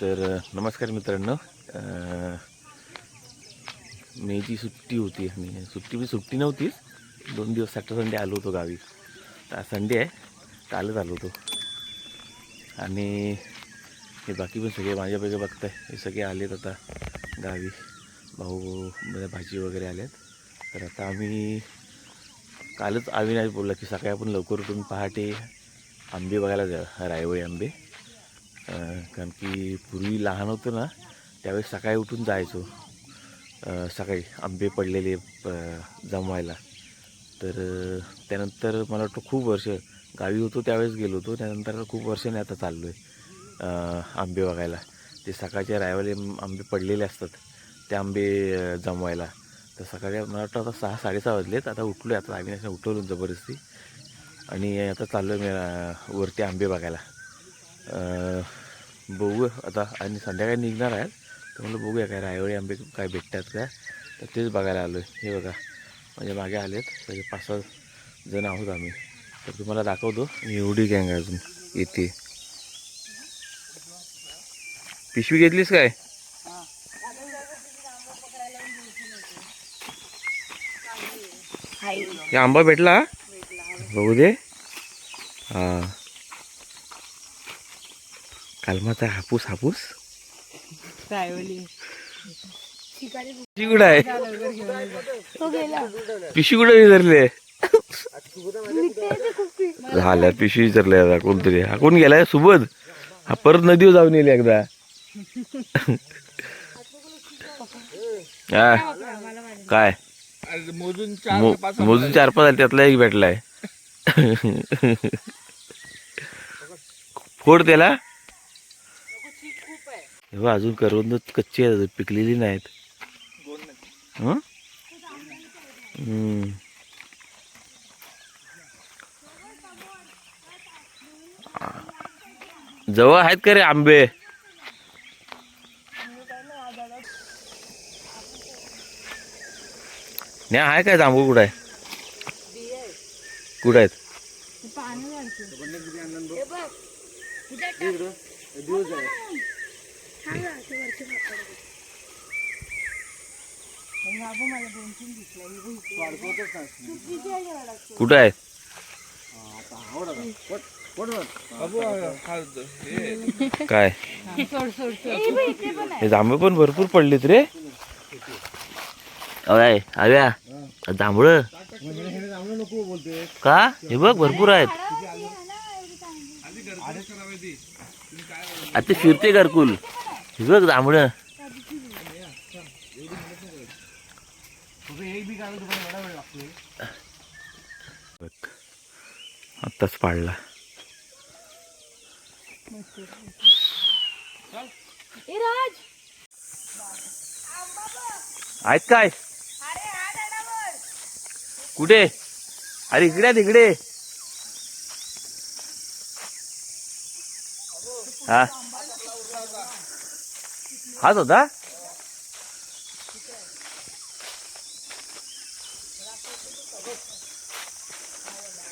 तर नमस्कार मित्रांनो. मेची सुट्टी होती आणि सुट्टी बी सुट्टी नव्हतीच. दोन दिवस सॅटर्डे संडे आलो होतो गावी. तर आज संडे आहे. कालच आलो होतो. आणि हे बाकी पण सगळे माझ्यापैकी बघताय. हे सगळे आलेत आता गावी. भाऊ म्हणजे भाजी वगैरे आल्यात. तर आता आम्ही कालच अविनाश बोलला की सकाळी आपण लवकर उठून पहाटे आंबे बघायला जा रायवळी आंबे. कारण की पूर्वी लहान होतो ना त्यावेळेस सकाळी उठून जायचो. सकाळी आंबे पडलेले जमवायला. तर त्यानंतर मला वाटतं खूप वर्ष गावी होतो त्यावेळेस गेलो होतो. त्यानंतर खूप वर्षाने आता चाललो आहे आंबे बघायला. ते सकाळचे रायवाले आंबे पडलेले असतात ते आंबे जमवायला. तर सकाळी मला वाटतं आता सहा साडेसहा वाजलेत. आता उठलो आहे आता आम्ही उठवलो जबरदस्ती. आणि आता चाललो आहे मी वरती आंबे बघायला. बघू आता आणि संध्याकाळी निघणार आहेत. तर म्हणलं बघूया काय रायवळी आंबे काय भेटतात का तर तेच बघायला आलो आहे हे बघा. म्हणजे मागे आलेत. सगळे पाच सहा जण आहोत आम्ही. तर तुम्हाला दाखवतो. मी एवढी गँग आहे अजून. येते पिशवी घेतलीस काय? आंबा भेटला? बघू दे. हा. कालमाचा हापूस हापूस? पिशवी कुठं आहे? कुठे विसरले? झाल्या पिशवी विसरले आता कोणतरी. हा कोण गेलाय सुबोध हा परत नदीवर जाऊन येईल एकदा. काय? मोजून चार पाच आले त्यातला एक भेटलाय. फोड त्याला. हे बघ, अजून करवंद कच्ची आहेत अजून, पिकलेली नाहीत. जवळ आहेत का रे आंबे? नाही आहे काय जांभूळ कुठं आहे? कुठं आहेत? कुठं आहे? काय? हे जांभळे पण भरपूर पडलेत रे. अय आव्या जांभळ. का? हे बघ भरपूर आहेत. आता फिरते घरकुल. बघ जांभळ आत्ताच पाडला आहेत काय कुठे अरे इकडे आहेत, इकडे हा हाच होता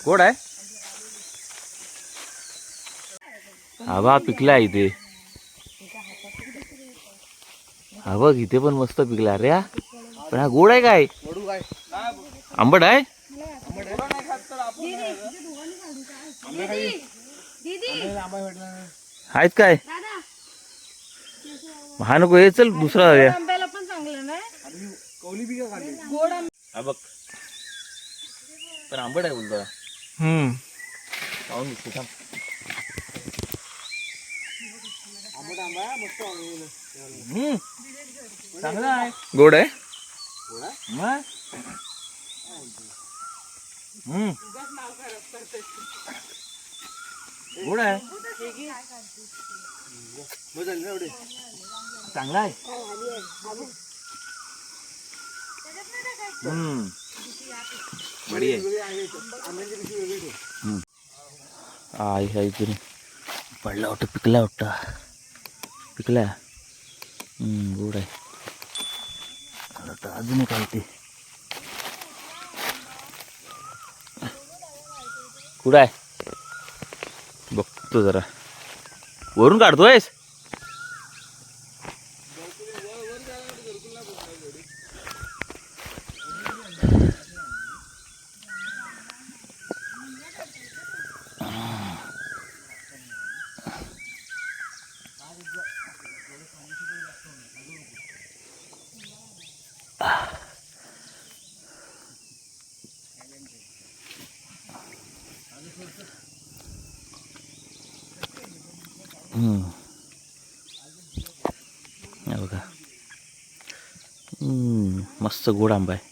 कोड आहे हा बा पिकला आहे इथे हा बघ इथे पण मस्त पिकला अरे हा. पण हा गोड आहे काय आंबट आहे आहेत काय हा नको हे चल दुसरा जाऊया आंब्याला पण चांगलं नाही हा बघ. पण आंबट आहे बोलतो. हम्म. पाहून घेतो थांब. हम्म. चांगला आहे. गोड आहे? मग? हम्म. गोड आहे. चांगला आहे. आई हा इथून पडला वाटतं पिकला वाटतं. पिकला. गोड आहे. आता अजून आहे ते कुठं आहे? बघतो जरा. वरून काढतोयस हे बघा हम्म, मस्त गोड आंबा आहे.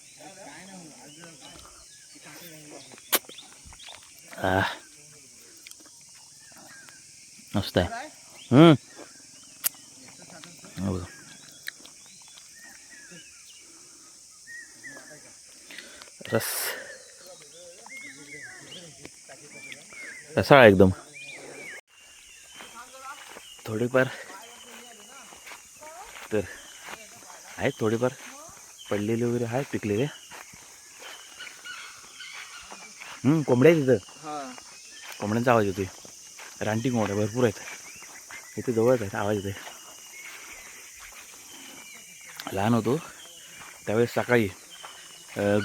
आह. मस्त आहे. हम्म. रस. रसाळा एकदम. थोडीफार. तर आहेत थोडीफार. पडलेले वगैरे आहेत पिकलेले. हम्म, कोंबड्या आहेत तिथं कोंबड्यांचा आवाज येतोय. रानटी कोंबड्या भरपूर आहेत. इथे जवळच आहेत आवाज येतोय. लहान होतो. त्यावेळेस सकाळी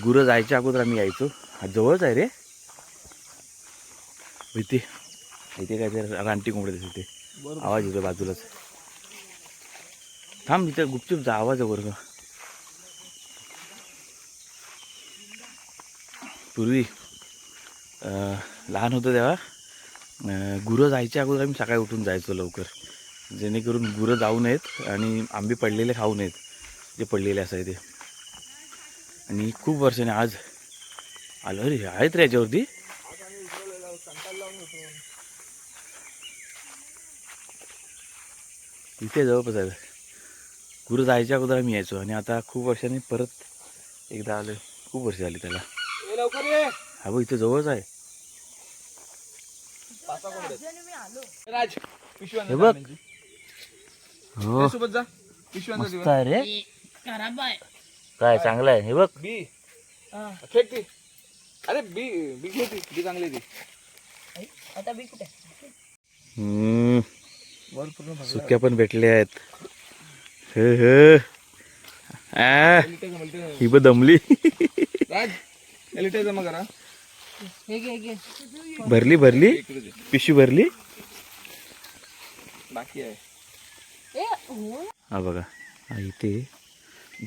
गुरं जायच्या अगोदर आम्ही यायचो. हा जवळच आहे रे. इथे इथे काय ते रानटी कोंबड्या दिसते आवाज येतो बाजूलाच. थांब इथे गुपचूप जा आवाज आहे वर्ग पूर्वी लहान होतो तेव्हा गुरं जायच्या अगोदर आम्ही सकाळी उठून जायचो लवकर. जेणेकरून गुरं जाऊ नयेत आणि आंबे पडलेले खाऊ नयेत जे पडलेले असायचे आणि खूप वर्षाने आज आलो अरे आहेत रे याच्यावरती? इथे जवळपास आहे गुरु जायच्या अगोदर आम्ही यायचो आणि आता खूप वर्षांनी परत एकदा आलो खूप वर्ष झाली त्याला. हा बघ इथे जवळच आहे. राज हे बघ. हो. सोबत जा. पिशव्यांचा मस्त आहे रे. काय चांगलं आहे. हे बघ. बी. फेक ती. अरे बी बी घे ती. बी चांगली ती. आता बी कुठे? हम्म, वर पूर्ण भरला. सुक्या पण भेटले आहेत. हे हे. आ. ही पण दमली. राज. लिटर जमा करा हे घे घे. भरली भरली. पिशवी भरली? बाकी आहे. ए हो. हा बघा हा इथे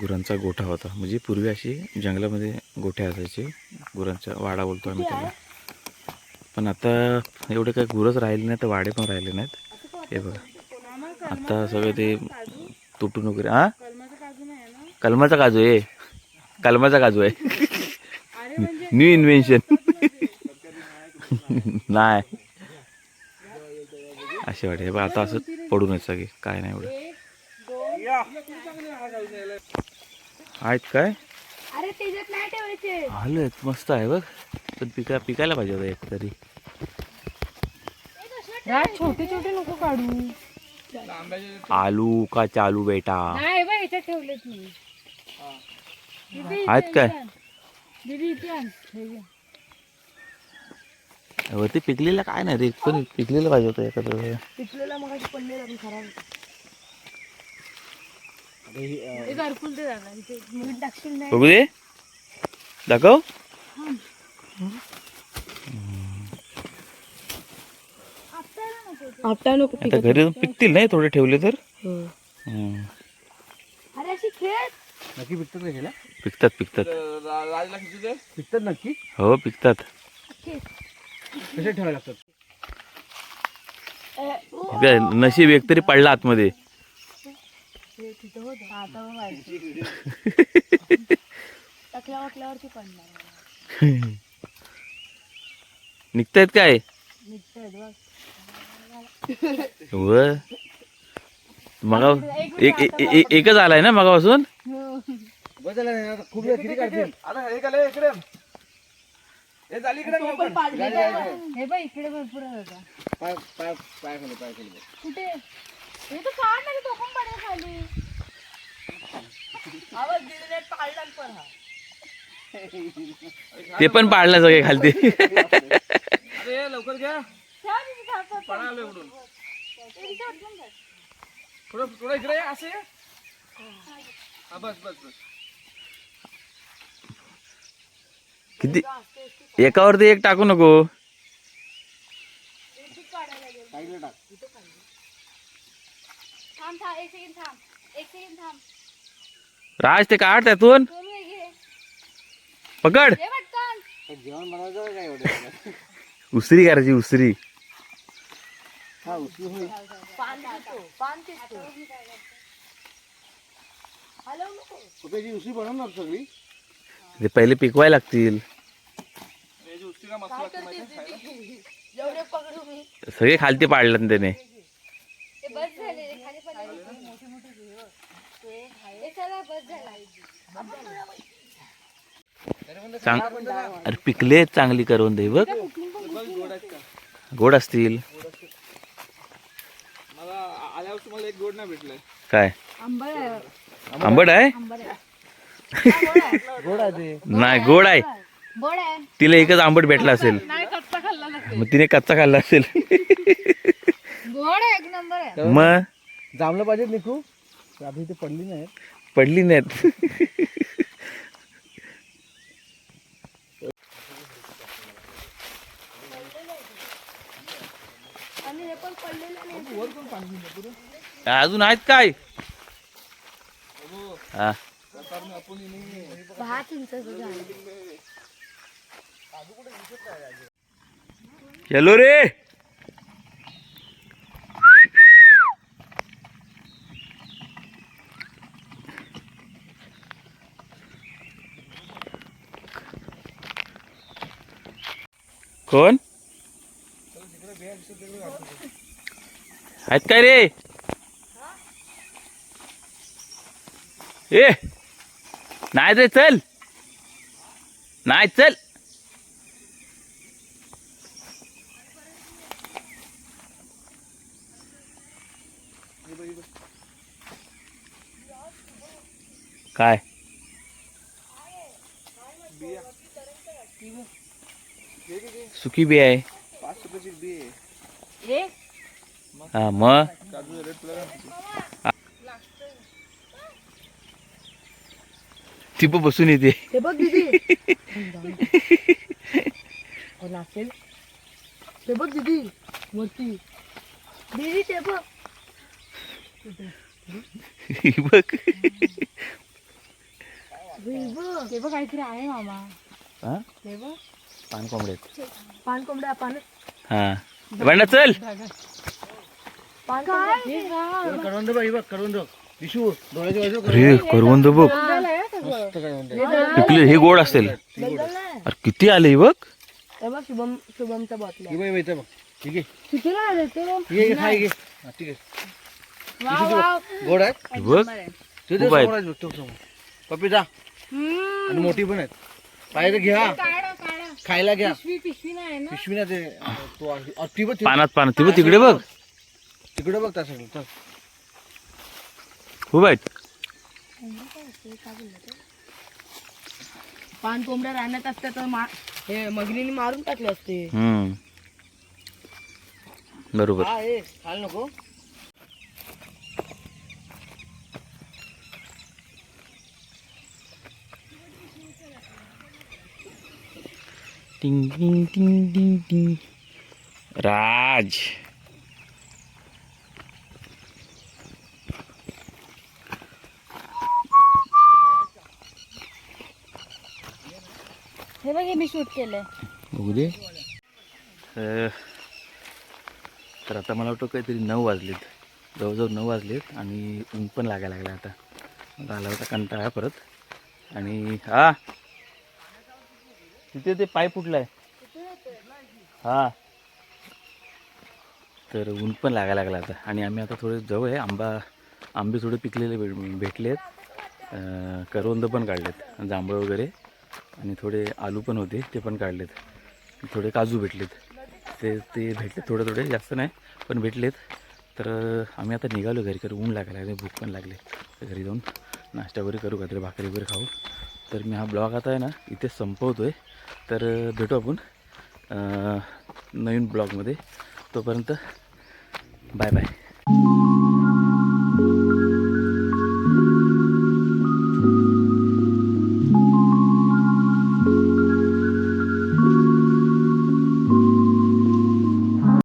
गुरांचा गोठा होता. म्हणजे पूर्वी अशी जंगलामध्ये गोठे असायचे. गुरांचा वाडा बोलतो आम्ही त्याला. पण आता एवढे काही गुरंच राहिले नाहीत वाडे पण राहिले नाहीत. हे बघा. आता सगळं ते तुटून वगैरे हा? कलमाचा काजू आहे. कलमाचा काजू आहे. न्यू इन्व्हेन्शन नाही. असे वाटे बघ आता असं पडून आहेत सगळे. काय नाही एवढं. आहेत काय? आलेत. मस्त आहे बघ. पण पिका पिकायला पाहिजे होतं एक तरी राज छोटे छोटे नको काढू. आलू का चालू बेटा? आहेत काय? वरती पिकलेलं काय नाही रे पण पिकलेलं पाहिजे होतं एखादं. पिकलेला मग पडलेला पण खराब हे बघू दे. दाखव. आपटा नको आता घरी पिकतील नाही थोडे ठेवले तर? हम्म. अरे अशी खेळ. नक्की पिकतात का गेला पिकतात पिकतात. राजला किती दे पिकतात नक्की? हो पिकतात. कसे ठेवायला लागतात? काय नशीब एक तरी पडला आतमध्ये. टाकल्या वाटल्यावरती पडणार निघतायत काय? निघतंय बघ व? मगा एक ए- ए- ए- एकच आलाय ना मगापासून? बस झालं ना, आता खूप वेळ किती काढतील आता हे का लय इकडे. हे झाली इकडे लवकर. हे बघ इकडे भरपूर आहे बघा. पाय पाय पाय खाली पाय खाली. कुठे? हे तर काढ नाही तो पण पडेल खाली. आवाज दिलेला पाळला पण हा. ते पण पाडलं सगळे खालती. अरे लवकर घ्या. ठेवा तिथे पळा. आलो ते. थोडं थोडं इकडे या, असं. ये. हा बस बस बस. किती? एकावरती एक टाकू नको. राज ते काढ त्यातून. पकड. हे उसरी करायची उसरी उचलू होईल पान पितो पान पितो त्याची उसळी बनवणार सगळी ते पहिले पिकवायला लागतील याची उसळी का मस्त लागते माहिती आहे खायला? जेवढे पकडू मी. सगळे खालती पाडलं ना त्याने. ते बस झाले रे खाली पडले. हे चला बस झाला. चांग अरे पिकले चांगली करून दे बघ. गोड असतील. मला आल्यावर तुम्हाला एक गोड नाही भेटलंय. काय? आंबा आंबट आहे? गोड आहे. ते नाही गोड आहे. तिला एकच आंबट भेटला असेल. नाही कच्चा खाल्ला ना मग तिने कच्चा खाल्ला असेल. गोड आहे एक नंबर आहे. मग? जांभलं पाहिजेत निकू. अभी ते पडली नाही पडली नाहीत. आणि हे पण पडलेलं नाही अजून आहेत काय? हा. दहा हॅलो रे. कोण? आहेत काय रे? ए नाही रे चल. नाही चल. काय? सुकी बी आहे. हा? मग? ती पण बसून येते. ते बघ दीदी. कोण असेल ते बघ दीदी वरती. दीदी ते बघ. ही बघ. ते बघ काहीतरी आहे मामा. हा? ते बघ पान कोंबडे पान कोंबड्या पान हा बंडा चल पान हे? करवंद बघ ही बघ करवंद विशू बाजू अरे करवंद बघ. पिकले हे गोड असेल. अरे किती आले हे बघ. हे बघ शुभम ही बघ इथं बघ. ठीक आहे कितीला आले ते? बघ. घे घे खाय घे. हा, ठीक आहे. Wow, wow. गोड आहे? हे बघ. ते खूप आहेत. समोर आहे बघ, तो समोर पप्पी जा. आणि मोठी पण आहेत. पाहिजे घ्या. काढा काढा. खायला घ्या. पिशवी पिशवी नाही ना? पिशवी ना ते तो आहे. अ, ती बघ ती- पानात पानात. ते बघ तिकडे बघ. तिकडे बघ त्या सगळं चल. खूप आहेत. पान कोंबड्या राहण्यात असत्या तर मा- हे मगरीने मारून टाकले असते. हम्म. बरोबर. हा ए खायला नको. टिंग टिंग टिंग टिंग टिंग राज हे बघ हे मी शूट केलंय. बघू दे. तर आता मला वाटतं काहीतरी नऊ वाजलेत. जवळजवळ नऊ वाजलेत आणि ऊन पण लागायला लागलं आता. मला आला होता कंटाळा परत. आणि हा तिथे ते पाय फुटलाय. हा. तर ऊन पण लागायला लागला आता. आणि आम्ही आता थोडे जवळ आहे. आंबा आंबे थोडे पिकलेले भेट भेटलेत. करवंद पण काढलेत. जांभळ वगैरे. आणि थोडे आलू पण होते ते पण काढलेत. थोडे काजू भेटलेत. ते ते भेटले थोडे थोडे जास्त नाही पण भेटलेत. तर आम्ही आता निघालो घरी कारण ऊन लागायला लागले भूक पण लागले. तर घरी जाऊन नाश्ता वगैरे करू काहीतरी भाकरी वगैरे खाऊ. तर मी हा ब्लॉग आता आहे ना इथे संपवतो आहे तर भेटू आपण नवीन ब्लॉगमध्ये. तोपर्यंत बाय बाय.